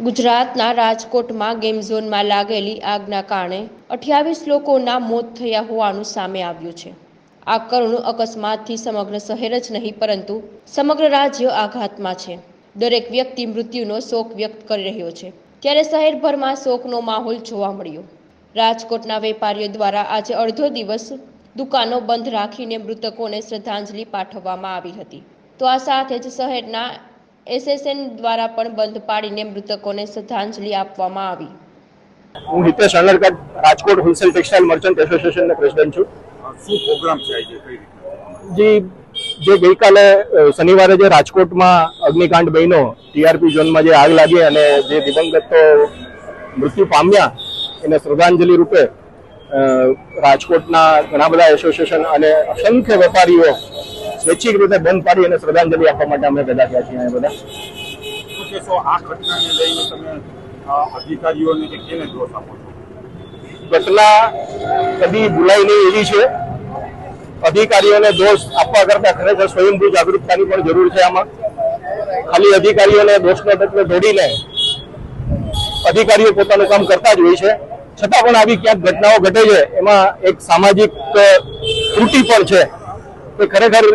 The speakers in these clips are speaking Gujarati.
ગુજરાતના રાજકોટમાં ગેમ ઝોનમાં લાગેલી આગના કારણે અઠ્યાવીસ લોકોના મોત થયા હોવાનું સામે આવ્યું છે. આ કરુણ અકસ્માતથી સમગ્ર શહેર જ નહીં, પરંતુ સમગ્ર રાજ્ય આઘાતમાં છે. દરેક વ્યક્તિ મૃત્યુનો શોક વ્યક્ત કરી રહ્યો છે. ત્યારે શહેરભરમાં શોકનો માહોલ જોવા મળ્યો. રાજકોટના વેપારીઓ દ્વારા આજે અડધો દિવસ દુકાનો બંધ રાખીને મૃતકોને શ્રદ્ધાંજલિ પાઠવવામાં આવી હતી. તો આ સાથે જ શહેરના એસએસએન દ્વારા પણ બંધ પાડીને મૃતકોને શ્રદ્ધાંજલિ આપવામાં આવી. હું હિતેશ અનરકટ રાજકોટ હોલસેલ ટેક્સટાઇલ મર્ચન્ટ એસોસિએશનના પ્રેસિડેન્ટ છું. શું પ્રોગ્રામ છે આજે? કઈ જી જે ગઈકાલે શનિવારે જે રાજકોટમાં અગ્નિકાંડ બન્યો ટીઆરપી ઝોનમાં જે આગ લાગી અને જે દિવંગતો મૃત્યુ પામ્યા એને શ્રદ્ધાંજલિ રૂપે રાજકોટના ઘણા બધા એસોસિએશન અને અસંખ્ય વેપારીઓ સ્વૈચ્છિક રીતે બંધ પાડી અને શ્રદ્ધાંજલિ આપવા માટે અમે ભેગા થયા છીએ બધા. આ ઘટનાને લઈને તમે અધિકારીઓને કેને દોષ આપો છો? ઘટના કદી ભૂલાય નહીં એવી છે. અધિકારીઓને દોષ આપવા કરતા ખરેખર સ્વયંભૂ જાગૃતતાની પણ જરૂર છે આમાં. ખાલી અધિકારીઓને દોષનો તત્વ જોડીને અધિકારીઓ પોતાનું કામ કરતા જ હોય છે. છતાં પણ આવી ક્યાંક ઘટનાઓ ઘટે છે એમાં એક સામાજિક ત્રુટિ પણ છે. કે ખરેખર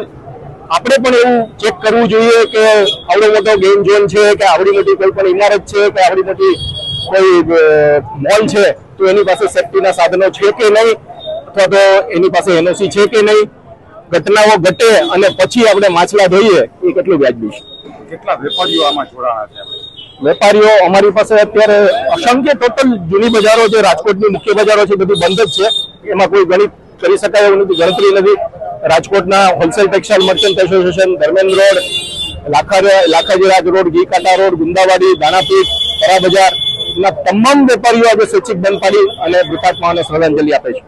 આપણે પણ એવું ચેક કરવું જોઈએ કે આવડો મોટો ગેમ ઝોન છે કે આવડી મોટી કોઈ પણ ઇમારત છે કે આવડી મોટી કોઈ મોલ છે તો એની પાસે સેફટીના સાધનો છે કે નહીં? અથવા તો એની પાસે એનઓસી છે કે નહીં? ઘટનાઓ ઘટે અને પછી આપણે માછલા ધોઈએ એ કેટલું વ્યાજબી છે? કેટલા વેપારીઓ આમાં જોડાણા છે વેપારીઓ અમારી પાસે અત્યારે અસંખ્ય ટોટલ જૂની બજારો જે રાજકોટની મુખ્ય બજારો છે બધી બંધ જ છે. એમાં કોઈ ગણિત કરી શકાય એવું નથી ગણતરી નથી. રાજકોટના wholesale textile merchant association, Dharmendra road Lakha Lakhajiraj road Ghikanta road, Gundawadi, Danapith Para Bazar ના તમામ વેપારીઓ આજે સ્વૈચ્છિક બંધ પાડી અને મૃતાત્માઓને શ્રદ્ધાંજલિ આપે છે.